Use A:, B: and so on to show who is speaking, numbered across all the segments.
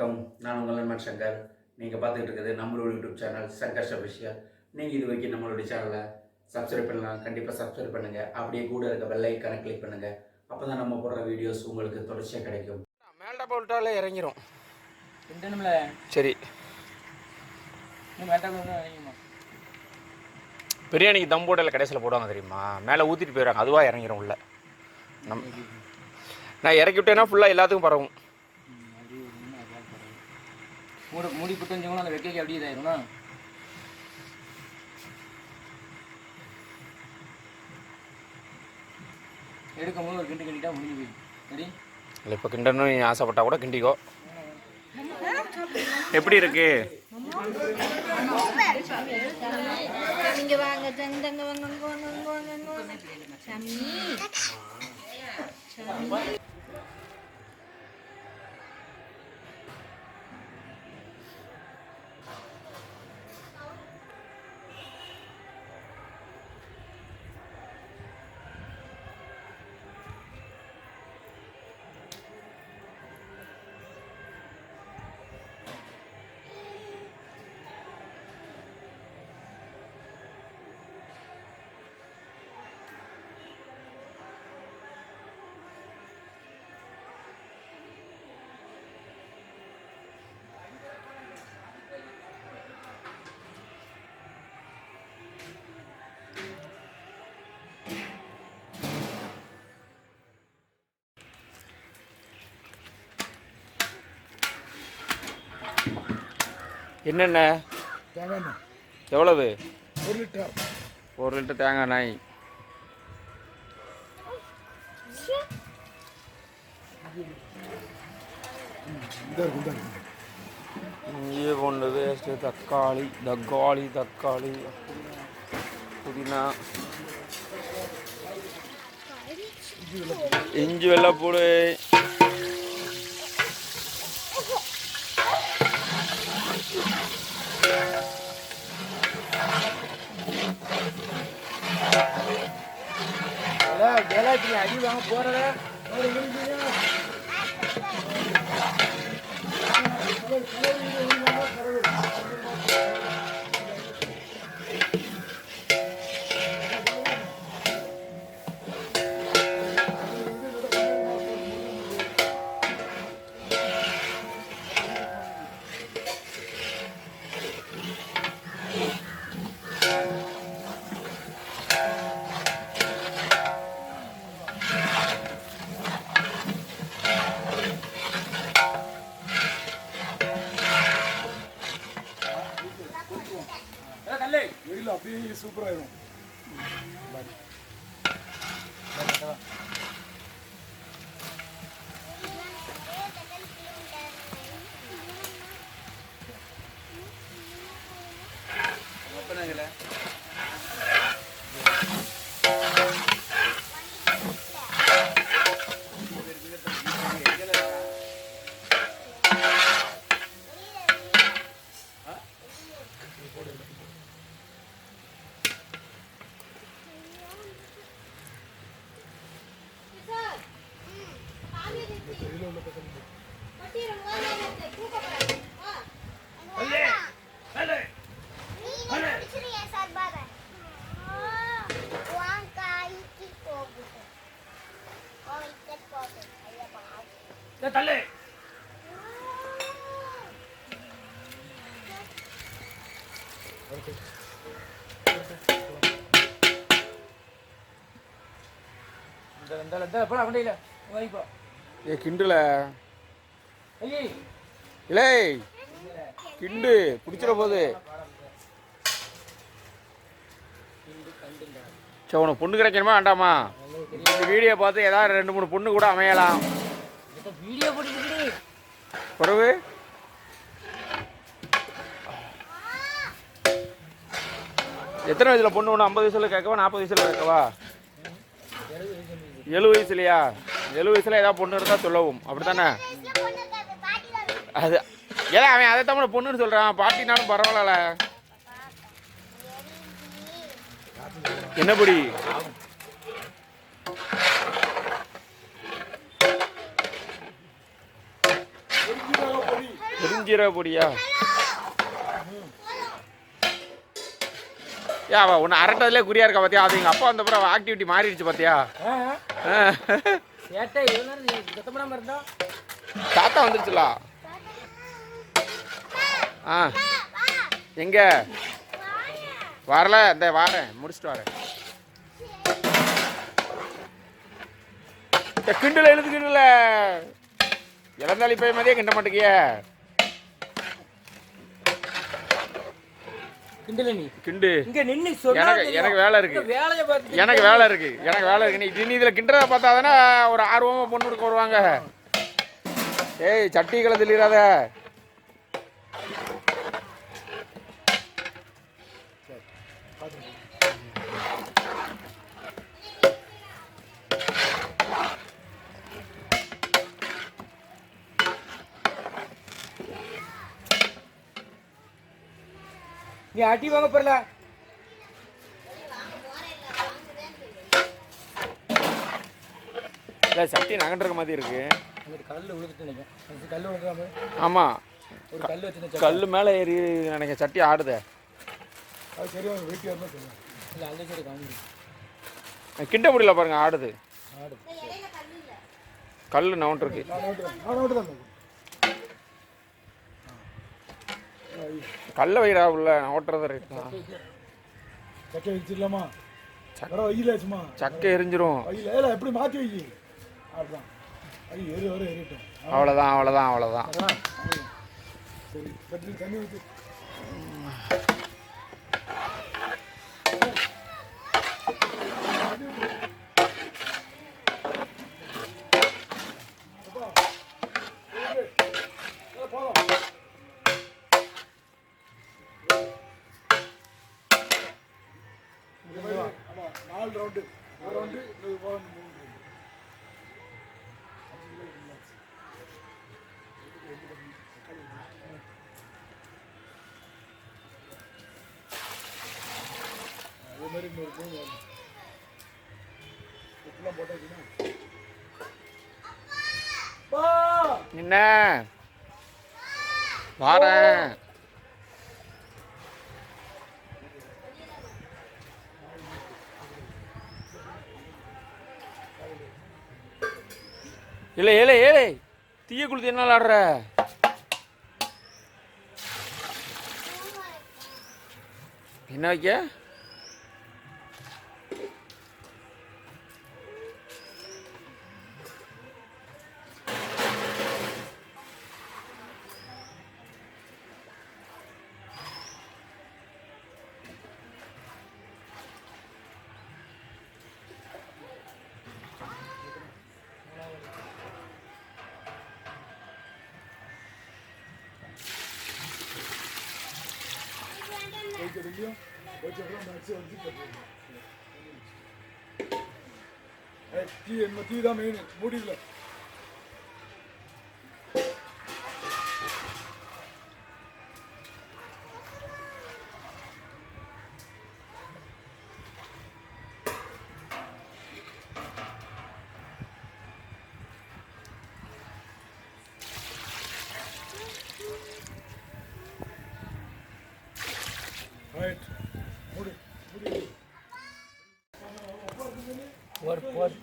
A: வணக்கம். நான் உங்கள் நண்பன் சங்கர். நீங்கள் பார்த்துட்டு இருக்கிறது நம்மளோட யூடியூப் சேனல் சங்கர்ஷ் அபிஷியல் நீங்கள் இது வரைக்கும் நம்மளுடைய சேனலை சப்ஸ்கிரைப் பண்ணலாம் கண்டிப்பாக சப்ஸ்கிரைப் பண்ணுங்கள் அப்படியே கூட இருக்க பெல் ஐக்கானை கிளிக் பண்ணுங்கள் அப்போ தான் நம்ம போடுற வீடியோஸ் உங்களுக்கு தொடர்ச்சியாக கிடைக்கும்.
B: மேல்டா போட்டாலே இறங்கிரும். சரி. பிரியாணிக்கு தம் போடல கடைசியில் போடுவாங்க தெரியுமா? மேலே ஊற்றிட்டு போயிடுறாங்க. அதுவாக இறங்கிரும் உள்ள. நம் நான் இறக்கி விட்டேன்னா ஃபுல்லாக எல்லாத்துக்கும் பரவும்.
C: மூடி மூடி போட்டு வந்தவங்களும் அந்த வெக்கைக்கு அப்படியே இதாயிரும்னா? எடுக்கும் போது ஒரு கிண்டு கிண்டிட்டா முடிஞ்சு போயிடும். சரி
B: இல்லை இப்போ கிண்டணும் நீ ஆசைப்பட்டா கூட கிண்டிக்கோ. எப்படி இருக்கு?
D: இங்க வாங்க தங்க தங்க வாங்க அங்க வாங்க அங்க வாங்க அங்க வாங்க. சாமி. சாமி.
B: என்னென்ன?
E: தேங்காய்
B: எவ்வளவு?
E: ஒரு லிட்டர்
B: ஒரு லிட்டர் தேங்காய் எண்ணெய் இங்கே ஒன்று வேஸ்ட்டு தக்காளி தக்காளி தக்காளி புதினா. இஞ்சி வெள்ளைப்பூடு
C: வேலாச்சி அடி வாங்க
E: வெயில் அப்படியே சூப்பராயிரும்
C: தள்ளு.
B: ஏ கிண்டுல. இலே. கிண்டு பிடிச்சிட போகுது. சரி உனக்கு பொண்ணு கிடைக்கணுமா வேண்டாமா? இந்த வீடியோ பார்த்து ஏதாவது ரெண்டு மூணு பொண்ணு கூட அமையலாம்.
C: வீடியோ போட்டுக்கிட்டு
B: பிறகு எத்தனை வயசுல பொண்ணு? ஒன்று ஐம்பது வயசுல கேட்கவா? நாற்பது வயசுல கேட்கவா? எழுபது வயசுலையா? எழுபது வயசுல ஏதாவது பொண்ணு இருந்தால் சொல்லவும். அப்படித்தானே? அது ஏதா அவன் அதை தமிழ் பொண்ணுன்னு சொல்கிறான் பாட்டினாலும் பரவாயில்ல என்னபடி பொடியா ஏ அவ உன்னை அரட்டதுலேயே குறியா இருக்கா பார்த்தியா அது எங்கள் அப்பா வந்த பிறகு ஆக்டிவிட்டி மாறிடுச்சு பார்த்தியா தாத்தா வந்துருச்சுல? ஆ. எங்க? வரல இந்த வாரேன் முடிச்சுட்டு வரேன். கிண்டல எழுது கிண்டல. இளந்தாளி போய் மதியே கிண்ட மாட்டேங்கிய.
F: கிண்டல நீ.
B: கிண்டு.
F: இங்க நின்னு சொன்னா
B: எனக்கு வேலை இருக்கு.
F: இந்த வேலையை பார்த்து
B: எனக்கு வேலை இருக்கு. எனக்கு வேலை இருக்கு. நீ நீ இதில் கிண்டதை பார்த்தா தானே ஒரு ஆர்வமாக பொண்ணு கொடுக்க வருவாங்க. ஏய் சட்டி கலை தெளிராத
F: நீ அடி வாங்க போறல.
B: இல்லை சட்டி நகண்டுற மாதிரி இருக்கு.
F: கல் விழுந்துட்டு கல் விழுந்துடாம
B: ஆமாம்
F: ஒரு கல் வச்சு
B: கல் மேலே ஏறி நினைக்க சட்டி ஆடுதே.
C: அது
F: இல்லை அந்த சைடு காமிங்க.
B: கிண்ட முடியல பாருங்க ஆடுது.
F: ஆடு.
B: கல் நவுண்டிருக்கு.
C: நான் நோட்டு தான் நான் நோட்டு தான்
B: கல்ல வைடா உள்ள ஓட்டுறது இருக்கலாம்
C: சக்கை வச்சிடலாமா? வர வையில சும்மா.
B: சக்கை எரிஞ்சிரும்.
C: வையில எப்படி மாற்றி வை? அப்படிதான் ஐ ஏறி வர ஏறிட்டோம்.
B: அவ்வளோதான் அவ்வளோதான் அவ்வளோதான்
C: சரி தண்ணி ஊற்றி மாதிரி இன்னொரு மூணு வரும் உப்புலாம் போட்டாச்சுன்னா
B: என்ன வாரேன். இல்லை ஏழை ஏழை தீய குளுத்தி என்ன விளாடுற? என்ன வைக்க?
C: வைக்கிறதுலையும் வச்சப்பறம் மேக்ஸி வந்து கட்டுறது டீ என்ன டீ தான் மெயின் மூடியில்
F: ஒரு போர்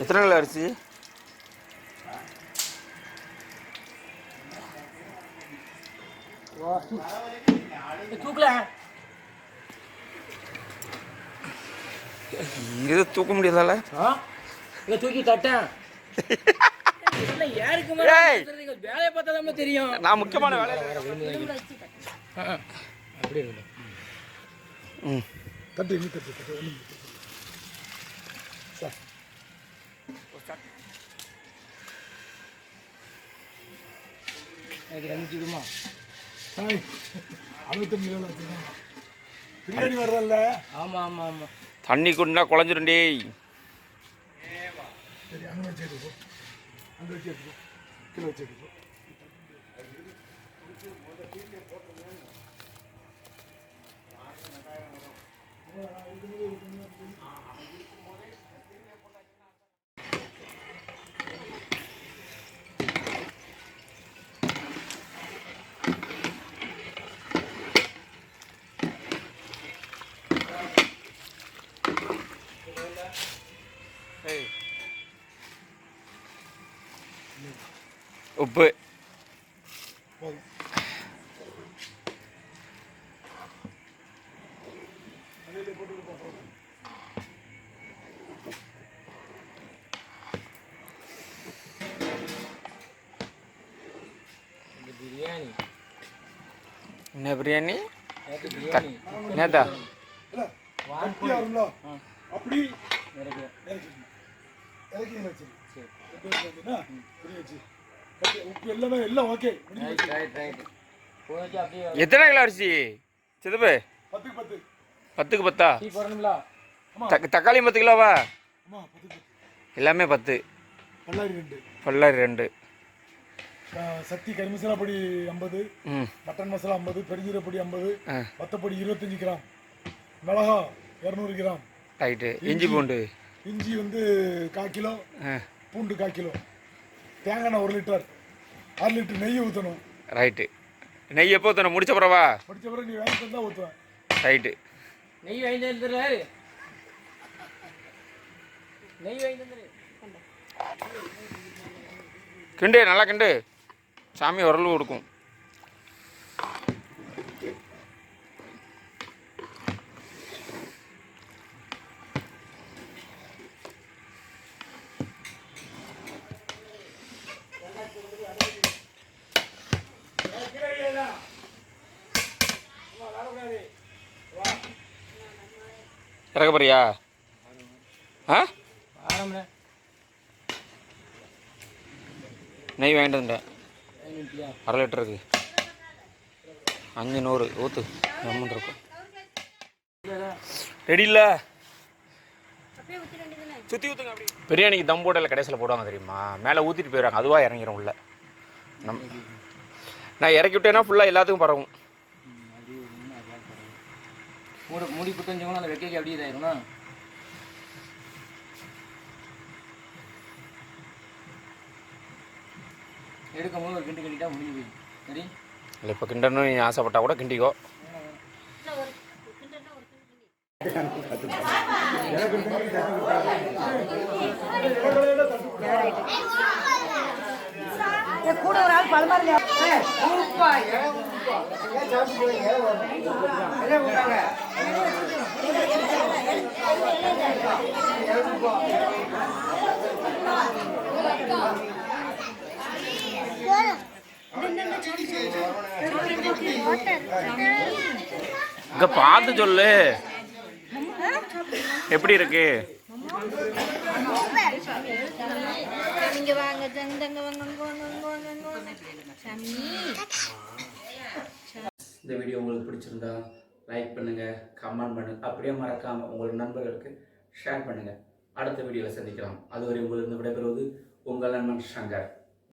B: எத்தனை கிலோ அரிசி?
F: தூக்கல.
B: இது தூக்க முடியாதால?
F: இங்க தூக்கி தட்டேன் யாருக்கு வேலையை பார்த்தா தான் தெரியும்.
B: நான் முக்கியமான வேலை
F: ஆ, ஆ. அப்படி இருக்கு
B: ம்.
C: தட்டு தட்டு தட்டு ஒன்று சார்
F: எனக்கு ரெண்டு விடுமா
C: ஹாய் அறுபத்தஞ்சு கிலோ வச்சுருக்கேன். பிரியாணி வர்றதில்ல
F: ஆமா ஆமா ஆமா.
B: தண்ணி குடினா குழஞ்சிரும் டேய்
C: சரி அங்கே வச்சு எடுப்போ அந்த வச்சு எடுப்போ கீழே வச்சு எடுப்போ இது
F: ரைட் ரைட் ரைட் போச்சு அப்படியே
B: எத்தனை கிலோ அரிசி சிதப்பு
C: பத்துக்கு பத்து
B: தக்காளி பத்து கிலோவா எல்லாமே பத்து
C: பல்லாரி ரெண்டு
B: பல்லாரி ரெண்டு
C: ஆஹ் சக்தி கறி மசாலா பொடி ஐம்பது மட்டன் மசாலா ஐம்பது பெருஞ்சீர பொடி ஐம்பது வத்தப்பொடி இருபத்தஞ்சி கிராம் மிளகா இரநூறு கிராம்.
B: ரைட்டு. இஞ்சி பூண்டு.
C: இஞ்சி வந்து கால் கிலோ
B: ஆ.
C: பூண்டு கால் கிலோ. தேங்காய் எண்ணெய் ஒரு லிட்டர். அரை லிட்டர் நெய் ஊற்றணும்
B: ரைட்டு. நெய் எப்போ ஊற்றணும் முடிச்ச பிறவா?
C: படித்த பிறகு நீ வேலைக்கு தான் ஊற்றுவேன்
B: ரைட்டு.
F: நெய் வாங்கி தந்துடுறாரு நெய் வாங்கி
B: கிண்டு நல்லா கிண்டு. சாமி உரல் கொடுக்கும் இறக்க போறியா? ஆ? நெய் வாங்கிட்டு வந்துட்டேன். அரை லிட்டருக்கு அஞ்சு நூறு. ஊற்று அமௌண்ட் இருக்கும். ரெடி இல்லை சுற்றி ஊற்றுங்க அப்படி. பிரியாணிக்கு தம் போட்டல கடைசியில் போடுவாங்க தெரியுமா? மேலே ஊற்றிட்டு போயிடுறாங்க அதுவாக இறங்கிடும் உள்ள. நம் நான் இறக்கி விட்டேன்னா ஃபுல்லாக எல்லாத்துக்கும் பரவும்.
F: மூடி மூடி புத்தஞ்சவங்களும் அந்த வெக்கைக்கு அப்படியே இதாயிரும்னா எடுக்கும் போது ஒரு கிண்டு கட்டிட்டா முடிஞ்சு போய் சரி?
B: இல்லை இப்போ கிண்டணும் நீ ஆசைப்பட்டா கூட கிண்டிக்கோ.
E: கூட ஒரு ஆள் பழமாரி
B: இங்க பார்த்து சொல்லு. எப்படி இருக்கு?
A: இந்த வீடியோ உங்களுக்கு பிடிச்சிருந்தா லைக் பண்ணுங்க கமெண்ட் பண்ணுங்க அப்படியே மறக்காம உங்கள் நண்பர்களுக்கு ஷேர் பண்ணுங்க. அடுத்த வீடியோவில் சந்திக்கலாம். அதுவரை உங்களிருந்து விடைபெறுவது உங்கள் நண்பன் சங்கர்.